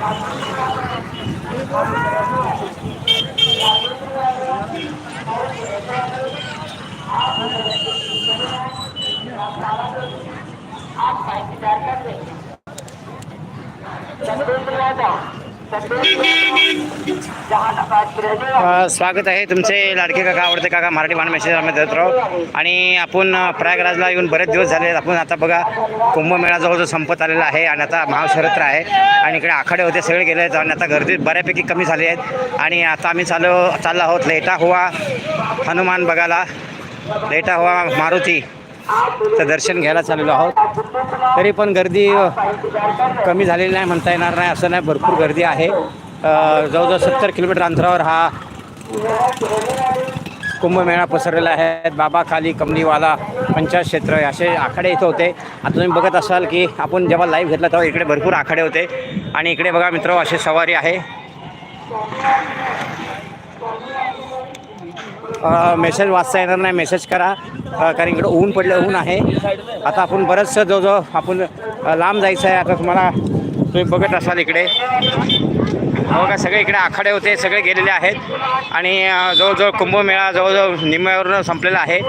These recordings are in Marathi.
Jangan berperilaku. स्वागत आहे तुमचे लाडके काका आवडते काका मराठी बाण मेसेज राहू आणि आपण प्रयागराजला येऊन बरेच दिवस झाले. आपण आता बघा कुंभमेळा जवळजवळ संपत आलेला आहे आणि आता महाशिवरात्र आहे आणि इकडे आखाडे होते सगळे गेले आहेत आणि आता गर्दी बऱ्यापैकी कमी झाली आहेत आणि आता आम्ही चालू चाललो आहोत लेटा हुआ हनुमान बघायला. लेटा हुआ मारुती. तर दर्शन घ्यायला चाललेलो आहोत. तरी पण गर्दी कमी झालेली नाही म्हणता येणार नाही असं नाही. भरपूर गर्दी आहे. जवळजवळ सत्तर किलोमीटर अंतरावर हा कुंभमेळा पसरलेला आहे. बाबा खाली कमलीवाला पंचायत क्षेत्र असे आखाडे इथं होते. आता तुम्ही बघत असाल की आपण जेव्हा लाईव्ह घेतला तेव्हा इकडे भरपूर आखाडे होते. आणि इकडे बघा मित्र असे सवारी आहे. मेसेज वाचता येणार नाही. मेसेज करा. कारण इकडं ऊन पडलं ऊन आहे. आता आपण बरंचसं जवळजवळ आपण लांब जायचं आहे. आता तुम्हाला तुम्ही बघत असाल इकडे. हो का सगळे इकडे आखाडे होते सगळे गेलेले आहेत. आणि जवळजवळ कुंभमेळा जवळजवळ निम्म्यावरून संपलेला आहे.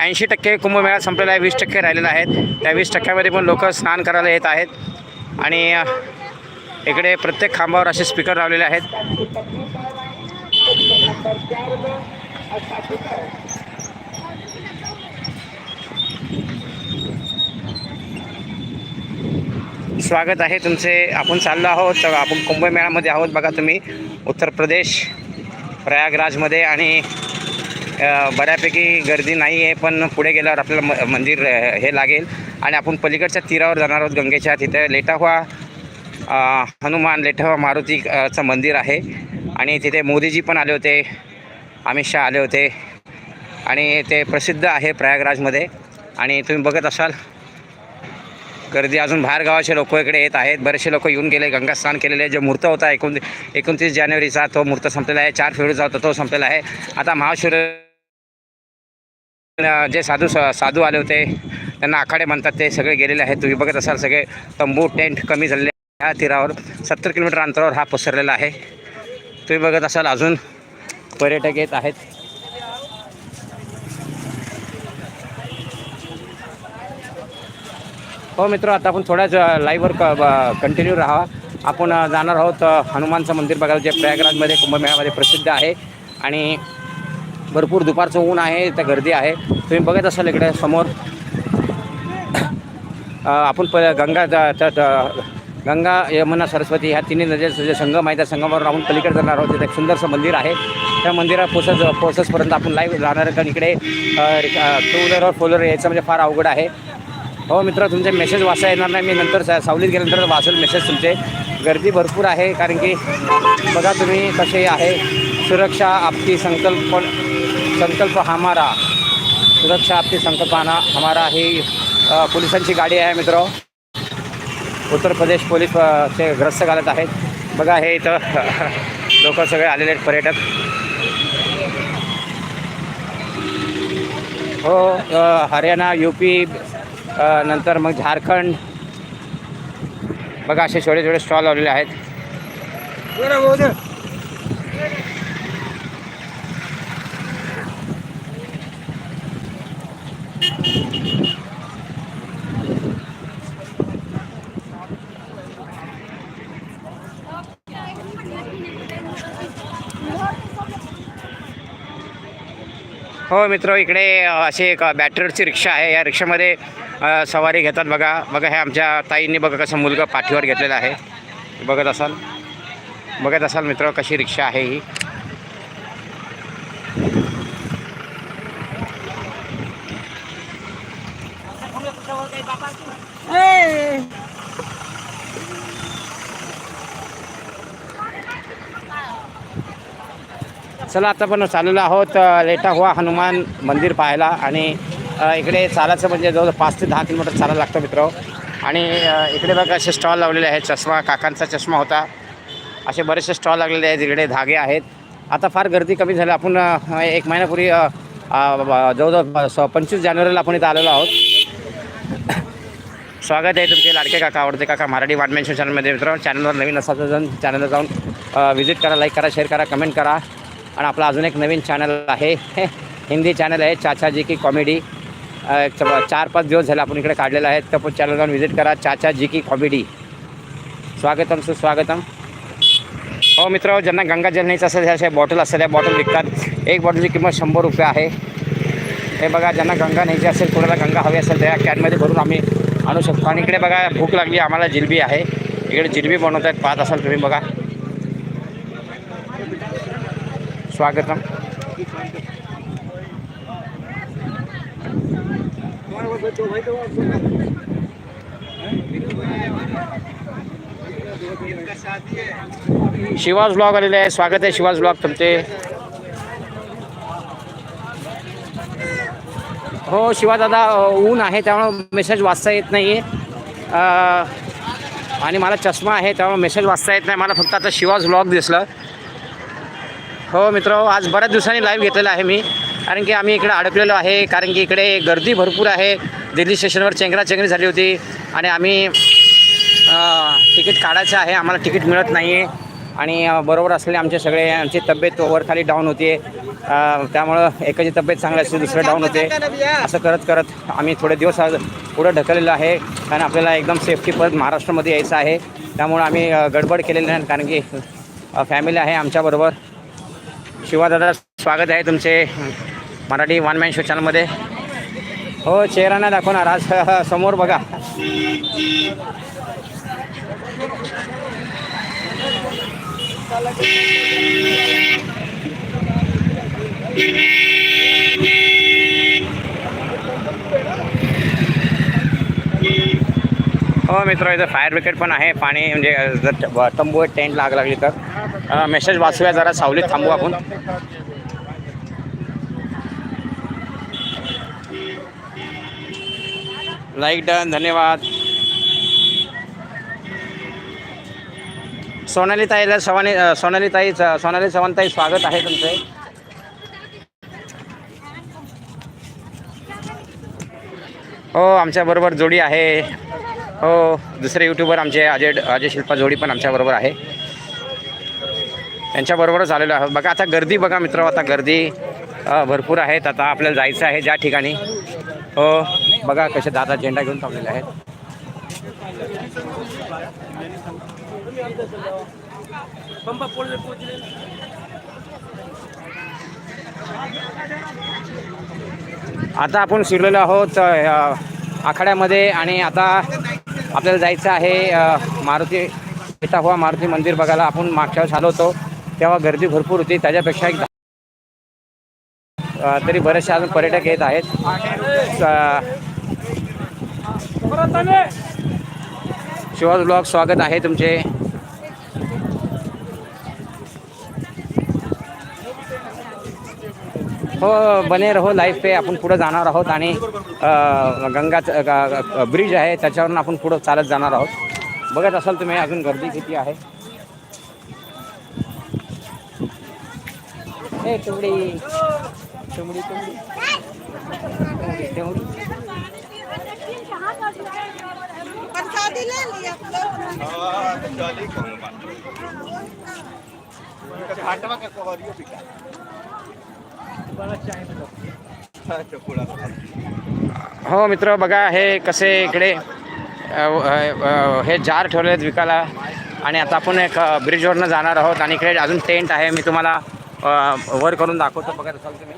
ऐंशी टक्के कुंभमेळा संपलेला आहे वीस टक्के राहिलेला आहेत. त्या वीस टक्क्यामध्ये पण लोक स्नान करायला येत आहेत. आणि इकडे प्रत्येक खांबावर असे स्पीकर लावलेले आहेत. स्वागत आहे तुमचे. आपण चाललो आहोत. तर आपण कुंभमेळ्यामध्ये आहोत. बघा तुम्ही उत्तर प्रदेश प्रयागराजमध्ये आणि बऱ्यापैकी गर्दी नाही आहे पण पुढे गेल्यावर आपल्याला म मंदिर हे लागेल. आणि आपण पलीकडच्या तीरावर जाणार आहोत गंगेच्या. तिथे लेटावा हनुमान लेटावा मारुतीचं मंदिर आहे. आणि तिथे मोदीजी पण आले होते. अमित शहा आले होते. आणि ते प्रसिद्ध आहे प्रयागराजमध्ये. आणि तुम्ही बघत असाल गर्दी अजून बाहेर गावाचे लोक इकडे येत आहेत. बरेचसे लोक येऊन गेले गंगास्नान केलेले. जे मूर्त होता एकोण एकोणतीस जानेवारीचा तो मूर्त संपलेला आहे. चार फेब्रुवारीचा होता तो संपलेला आहे. आता महाशिव जे साधू साधू आले होते त्यांना आखाडे म्हणतात ते सगळे गेलेले आहेत. तुम्ही बघत असाल सगळे तंबू टेंट कमी झालेले ह्या तीरावर सत्तर किलोमीटर अंतरावर हा पसरलेला आहे. तुम्ही बघत असाल अजून पर्यटक येत आहेत. हो मित्र आता आपण थोड्याच लाईव्हवर क कंटिन्यू राहा आपण जाणार आहोत हनुमानचं मंदिर बघायला जे प्रयागराजमध्ये कुंभमेळ्यामध्ये प्रसिद्ध आहे. आणि भरपूर दुपारचं ऊन आहे त्या गर्दी आहे. तुम्ही बघत असाल इकडे समोर. आपण प गंगा गंगा यमुना सरस्वती ह्या तिन्ही नद्यांचं जे संगम आहे त्या संगमावर आपण पलीकडे जाणार आहोत. तिथे एक सुंदरसं मंदिर आहे. त्या मंदिरात पोचत पोचतपर्यंत आपण लाईव्ह जाणार आहे कारण इकडे टू व्हीलरवर फोर व्हीलर यायचं म्हणजे फार अवघड आहे. हो मित्र तुमचे मेसेज वाचा येणार नाही. मी नंतर सा- सावलीत गेल्यानंतर वाचेल मेसेज तुमचे. गर्दी भरपूर आहे कारण की बघा तुम्ही कसे आहे. सुरक्षा आपली संकल्प संकल्प हमारा. सुरक्षा आपली संकल्पना हमारा ही पोलिसांची गाडी आहे मित्र. उत्तर प्रदेश पोलीस ते ग्रस्त घालत आहेत. बघा हे इथं लोक सगळे आलेले आहेत पर्यटक. हो हरियाणा यू पी नंतर मग झारखंड. बघा असे छोटे छोटे स्टॉल लावलेले आहेत. हो मित्र इकडे असे अशी एक बॅटरीची रिक्षा आहे. या रिक्षामध्ये सवारी घेतात बघा. बघा हे आमच्या ताईंनी बघा कसं मुलगा पाठीवर घेतलेला आहे. बघत असाल? बघत असाल मित्र कशी रिक्षा आहे ही? चला आता पण चाललेलो आहोत लेटा हुआ हनुमान मंदिर पाहायला आणि इकडे चालायचं म्हणजे जवळ पाच ते दहा किलोमीटर चालायला लागतं मित्र. आणि इकडे बघा असे स्टॉल लावलेले आहेत चष्मा काकांचा चष्मा होता. असे बरेचसे स्टॉल लागलेले आहेत इकडे धागे आहेत. आता फार गर्दी कमी झाली आपण एक महिन्यापूर्वी जवळजवळ स- पंचवीस जानेवारीला आपण इथं आलेलो आहोत. स्वागत आहे तुमचे लाडके काका आवडते काका मराठी वाटमेन्शन चॅनलमध्ये मित्र. चॅनलवर नवीन असाल जण चॅनलला जाऊन व्हिजिट करा लाईक करा शेअर करा कमेंट करा. आणि आपला अजून एक नवीन चॅनल आहे. हे हिंदी चॅनल आहे चाचाजी की कॉमेडी च- चार पाच दिवस झाले आपण इकडे काढलेला आहे तर चॅनल जाऊन व्हिजिट करा चाचा जी की कॉमेडी स्वागतम सुस्वागतम हो मित्र ज्यांना गंगाजल न्यायचं असेल ह्या अशा बॉटल असतात त्या बॉटल विकतात. एक बॉटलची किंमत शंभर रुपये आहे. हे बघा ज्यांना गंगा न्यायची असेल कोणाला गंगा हवी असेल त्या कॅनमध्ये भरून आम्ही आणू शकतो. आणि इकडे बघा भूक लागली आम्हाला जिलबी आहे. इकडे जिलबी बनवत आहेत पाहत असाल तुम्ही बघा. స్వాగతం शिवाज ब्लॉग आलेले आहे. स्वागत आहे शिवाज ब्लॉग तुमचे. हो शिवा दादा ऊन आहे त्यामुळं मेसेज वाचता येत नाही आहे आणि मला चष्मा आहे त्यामुळे मेसेज वाचता येत नाही. मला फक्त आता शिवाज ब्लॉग दिसलं. हो मित्र आज बऱ्याच दिवसांनी लाईव्ह घेतलेला आहे मी. कारण की आम्ही इकडे अडकलेलो आहे कारण की इकडे गर्दी भरपूर आहे. दिल्ली स्टेशनवर चेंगराचेंगरी झाली होती आणि आम्ही तिकीट काढायचं आहे. आम्हाला तिकीट मिळत नाही आहे आणि बरोबर असलेले आमचे सगळे आमची तब्येत वरखाली डाऊन होते त्यामुळं एकाची तब्येत चांगली असते दुसरं डाऊन होते. असं करत करत आम्ही थोडे दिवस आज पुढं ढकललेलं आहे. कारण आपल्याला एकदम सेफ्टी परत महाराष्ट्रामध्ये यायचं आहे. त्यामुळं आम्ही गडबड केलेली नाही. कारण की फॅमिली आहे आमच्याबरोबर शिवादादा स्वागत आहे तुमचे मराठी वन मॅन शो चॅनलमध्ये हो चेहरा नाही दाखवणार. आज समोर बघा. हो मित्र इथं फायर ब्रिगेड पण आहे. पाणी म्हणजे जर तंबू टेंट लाग लागली तर. मेसेज वाचूया जरा सावलीत थांबू आपण. लाईक डन धन्यवाद. सोनाली ताईला सवानी सोनाली ताई सोनाली चव्हाण स्वागत आहे तुमचे. हो आमच्याबरोबर जोडी आहे. हो दुसरे यूट्यूबर आमचे अजय अजय शिल्पा जोडी पण आमच्याबरोबर आहे. त्यांच्याबरोबरच आलेलो आहोत. बघा आता गर्दी बघा मित्र आता गर्दी भरपूर आहेत. आता आपल्याला जायचं आहे ज्या ठिकाणी. हो बघा कसे दादा झेंडा घेऊन थांबलेले आहेत. आता आपण शिरलेलो आहोत आखाड्यामध्ये आणि आता आपल्याला जायचं आहे मारुती हुआ मारुती मंदिर बघायला. आपण मागच्या वेळेस आलो होतो. तेव्हा गर्दी भरपूर होती. त्याच्यापेक्षा एक तरी बरेचसे अजून पर्यटक येत आहेत. शिवाज ब्लॉग स्वागत आहे तुमचे. हो बने रहो लाईफ पे आपण पुढं जाणार आहोत आणि गंगाचं ब्रिज आहे. त्याच्यावरून आपण पुढं चालत जाणार आहोत. बघत असाल तुम्ही अजून गर्दी किती आहे. ए तेवढी. हो मित्र बघा हे कसे इकडे हे जार ठेवले आहेत विकायला. आणि आता आपण एक ब्रिजवरनं जाणार आहोत. आणि इकडे अजून टेंट आहे. मी तुम्हाला वर करून दाखवतो बघत असाल तुम्ही.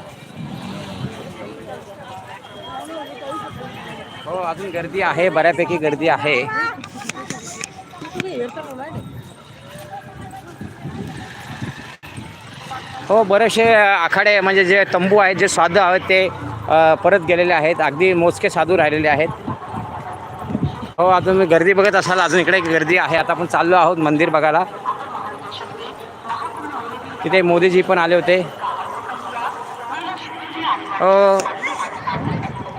हो अजून गर्दी आहे बऱ्यापैकी गर्दी आहे. हो बरेचसे आखाडे म्हणजे जे तंबू आहेत जे साधू आहेत ते परत गेलेले आहेत. अगदी मोजके साधू राहिलेले आहेत. हो अजून गर्दी बघत असाल अजून इकडे गर्दी आहे. आता आपण चाललो आहोत मंदिर बघायला. तिथे मोदीजी पण आले होते. हो.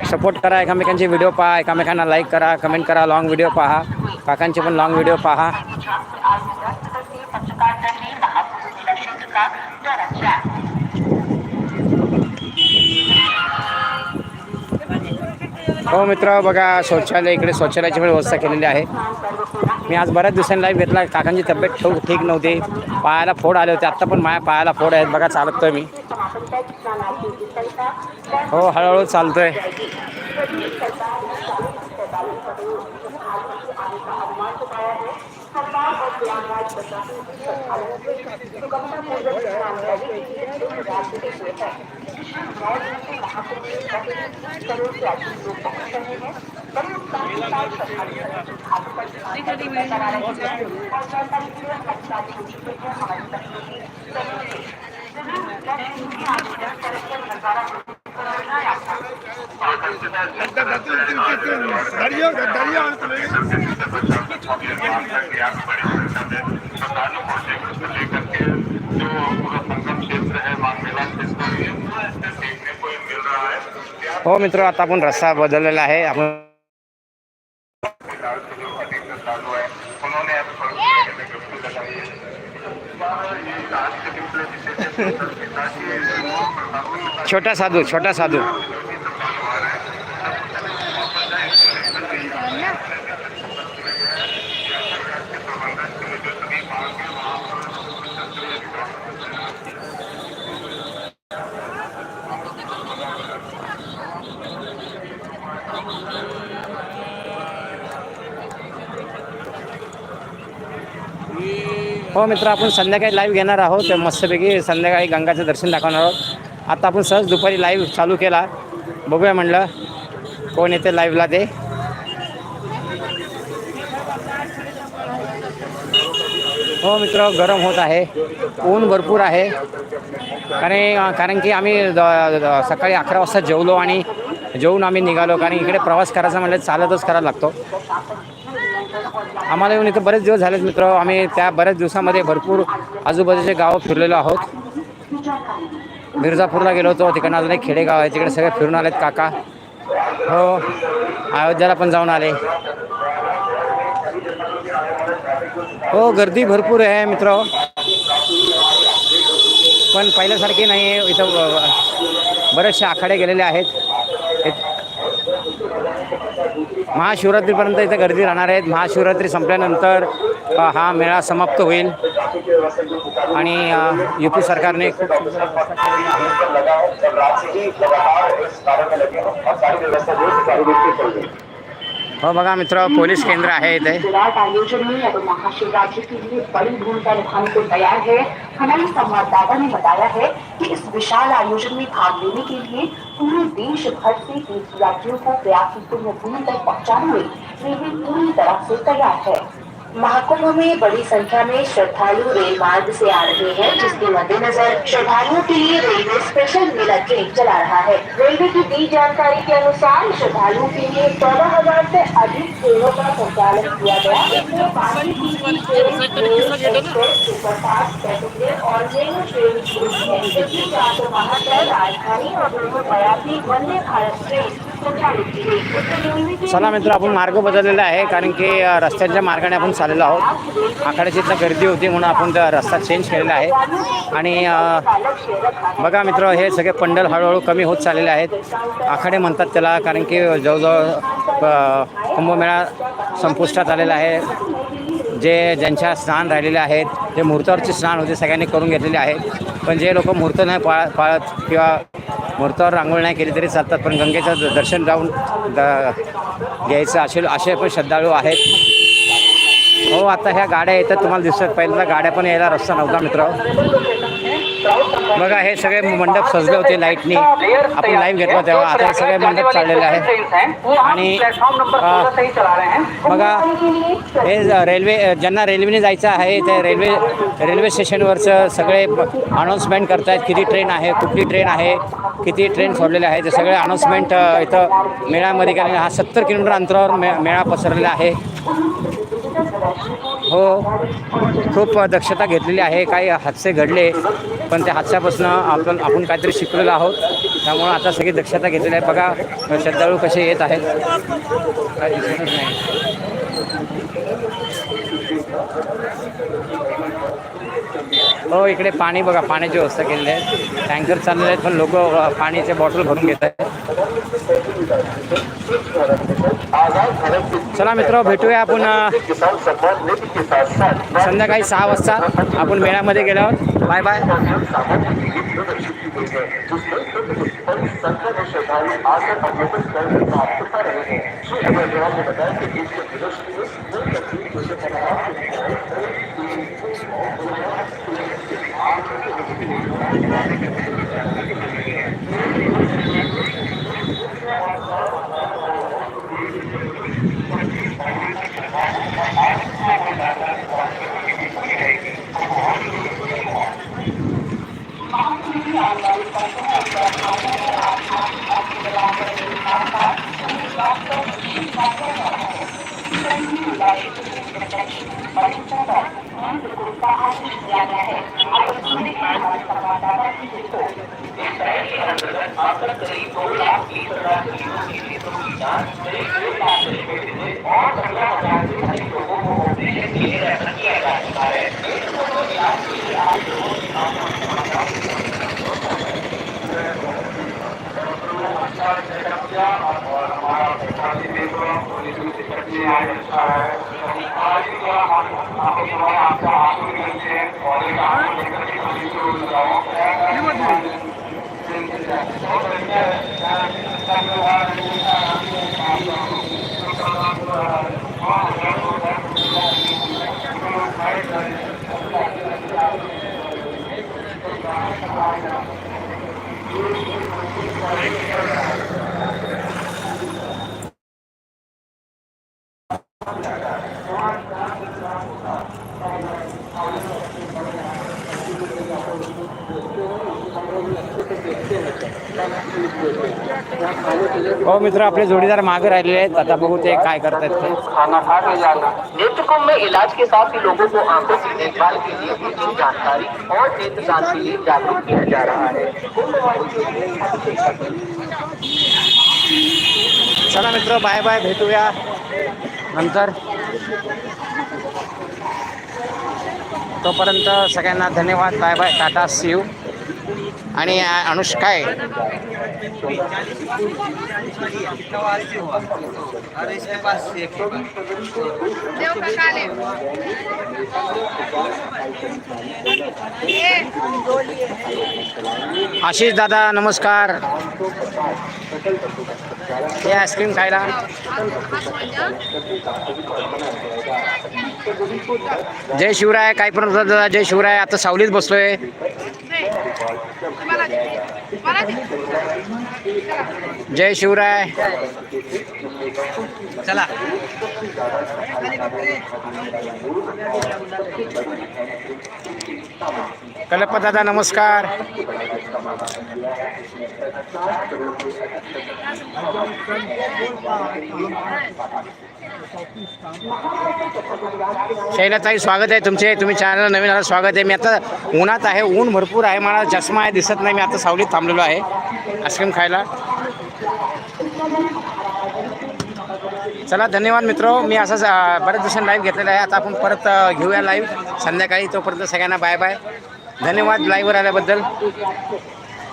सपोर्ट करा एकामेकांचे व्हिडिओ पहा एकामेकांना लाईक करा कमेंट करा लॉंग व्हिडिओ पहा. काकांचे पण लॉंग व्हिडिओ पहा. हो मित्र बघा शौचालय इकडे शौचालयाची पण व्यवस्था केलेली आहे. मी आज बऱ्याच दिवसांनी लाईव्ह घेतला. काकांची तब्येत ठेव ठीक नव्हती. पायाला फोड आले होते. आत्ता पण माझ्या पायाला फोड आहेत. बघा चालतोय मी. हो हळूहळू चालतोय. है है हो मित्र आता आपण रस्ता बदललेला आपण छोटा साधू छोटा साधू। हो मित्र आपण संध्याकाळी लाईव्ह घेणार आहोत. मस्तपैकी संध्याकाळी गंगाचं दर्शन दाखवणार आहोत. आता आपण सहज दुपारी लाईव्ह चालू केला. बघूया म्हणलं कोण येते लाईव्हला ते. हो मित्र गरम होत आहे. ऊन भरपूर आहे. कारण कारण की आम्ही द- सकाळी अकरा वाजता जेवलो आणि जेवून आम्ही निघालो. कारण इकडे प्रवास करायचा म्हणजे चालतच करायला लागतो. आम्हाला येऊन इथं बरेच दिवस झालेत मित्र. आम्ही त्या बऱ्याच दिवसामध्ये भरपूर आजूबाजूचे गावं फिरलेलो आहोत. मिर्झापूरला गेलो होतो. तिकडनं अजून एक खेडेगाव आहे. तिकडे सगळे फिरून आलेत काका. हो अयोध्याला पण जाऊन आले. हो गर्दी भरपूर आहे मित्र. पण पहिल्यासारखी नाही आहे इथं बरेचसे आखाडे गेलेले आहेत. महाशिवरात्रीपर्यंत इथं गर्दी राहणार आहेत. महाशिवरात्री संपल्यानंतर हा मेळा समाप्त होईल. आणि यू पी सरकारने खूप हो बघा मित्र, पोलीस केंद्र आहे इथे. आयोजन में अब महाशिवरात्रि के लिए बड़ी भूमिका निभाने को तैयार है हमारे संवाददाता ने बताया है कि इस विशाल आयोजन में भाग लेने के लिए पूरे देश भर से तीर्थयात्रियों को प्रयाग की पुण्य भूमि तक पहुँचाने में रेलवे पूरी तरह से तैयार है। महाकुंभ में बड़ी संख्या में श्रद्धालु रेल मार्ग से आ रहे हैं, जिसके मद्देनजर श्रद्धालुओं के लिए रेलवे स्पेशल मेला ट्रेन चला रहा है। रेलवे की दी जानकारी के अनुसार श्रद्धालुओं के लिए चौदह हज़ार ऐसी अधिक ट्रेनों का संचालन किया गया। और राजधानी और वंदे भारत ट्रेन। चला मित्र आपण मार्ग बदललेला आहे कारण की रस्त्यांच्या मार्गाने आपण चाललेलो आहोत. आखाड्याची इथं गर्दी होती म्हणून आपण त्या रस्ता चेंज केलेला आहे. आणि बघा मित्र हे सगळे पंडल हळूहळू कमी होत चाललेले आहेत. आखाडे म्हणतात त्याला कारण की जवळजवळ कुंभमेळा संपुष्टात आलेला आहे. जे ज्यांच्या स्नान राहिलेले आहेत जे मुहूर्तावरचे स्नान होते सगळ्यांनी करून घेतलेले आहेत. पण जे लोक मुहूर्त नाही पाळ पाळत किंवा मुहूर्तावर रांगोळी नाही केली तरी चालतात. पण गंगेचं दर्शन जाऊन द घ्यायचं असे असे पण श्रद्धाळू आहेत. हो आता ह्या गाड्या येतात. तुम्हाला दिसतात. पहिल्यांदा गाड्या पण यायला रस्ता नव्हता मित्र. बघा हे सगळे मंडप सजले होते लाईटनी आपण लाईव्ह घेतला तेव्हा. आता सगळे मंडप चाललेले आहे आणि बघा हे ज- रेल्वे ज्यांना रेल्वेने जायचं आहे ते रेल्वे रेल्वे स्टेशनवरचं सगळे अनाऊन्समेंट करतायत. किती ट्रेन आहे कुठली ट्रेन आहे किती ट्रेन सोडलेले आहे ते सगळे अनाऊन्समेंट इथं मेळ्यामध्ये केलेले हा सत्तर किलोमीटर अंतरावर मे मेळा पसरलेला आहे. हो खूप दक्षता घेतलेली आहे. काही हादसे घडले पण त्या हादसापासून आपण आपण काहीतरी शिकलेलो आहोत. त्यामुळं आता सगळी दक्षता घेतलेली आहे. बघा श्रद्धाळू कसे येत आहेत. काय दिसतच नाही हो इकडे पाणी बघा पाण्याची व्यवस्था केलेली आहे. टँकर चाललेले आहेत पण लोक पाण्याचे बॉटल भरून घेत आहेत. चला मित्र भेटूया आपण संध्याकाळी सहा वाजता आपण मेळ्यामध्ये गेल्यावर बाय बाय. श्री ने बताया कि आपका करीब दो लाख बीस हजार हो मित्र, आपले जोडीदार मागे राहिलेले आहेत. आता बघू काय करतायत ते. के नेत्र कुंभ में इलाज के साथ ही लोगों को आँखों की देखभाल के लिए उचित जानकारी और नेत्रदान के लिए जागरूक किया जा रहा है। चला मित्र बाय बाय भेटूया. नंतर. तोपर्यंत सगळ्यांना धन्यवाद. बाय बाय टाटा सीयू आणि अनुष्काय अनुष्का आशिष दादा नमस्कार. हे आईस्क्रीम खायला. जय शिवराय काय पण दादा जय शिवराय आता सावलीत बसलोय. जय शिवराय. चला. कल्पा दादा नमस्कार. शैलाताई स्वागत आहे तुमचे. तुम्ही चॅनल नवीन आला स्वागत आहे. मी आता उन्हात आहे ऊन भरपूर आहे. मला चष्मा आहे दिसत नाही. मी आता सावलीत थांबलेलो आहे. आईस्क्रीम खायला. चला धन्यवाद मित्र. मी असंच बऱ्याच दिवसांनी लाईव्ह घेतलेला आहे. आता आपण परत घेऊया लाईव्ह संध्याकाळी तोपर्यंत सगळ्यांना बाय बाय धन्यवाद लाईव्हवर आल्याबद्दल.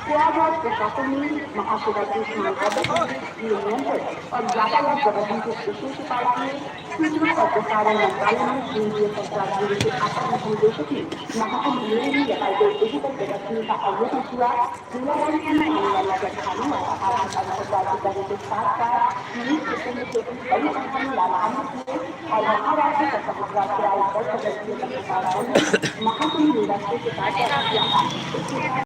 प्रयागराज प्रशासन ने महाशिवरात्रि स्नान का नियंत्रण और यातायात प्रबंधन की विशेष उपाय किए सूचना और प्रसारण मंत्रालय ने केंद्रीय संचार के आशा निर्देशक ने महाकुंभ मेले में लगाई गई डिजिटल प्रदर्शनी का अवलोकन किया मेला में आने वाला श्रद्धालु और आर्थिक अंतर्राज्य करने के साथ साथ नई स्टेशन में केवल बड़ी संख्या में लाभान्वित हुए और महाराष्ट्र तथा गुजरात के आए दस सदस्यों का प्रशासन महाकुंभ मेला के साथ किया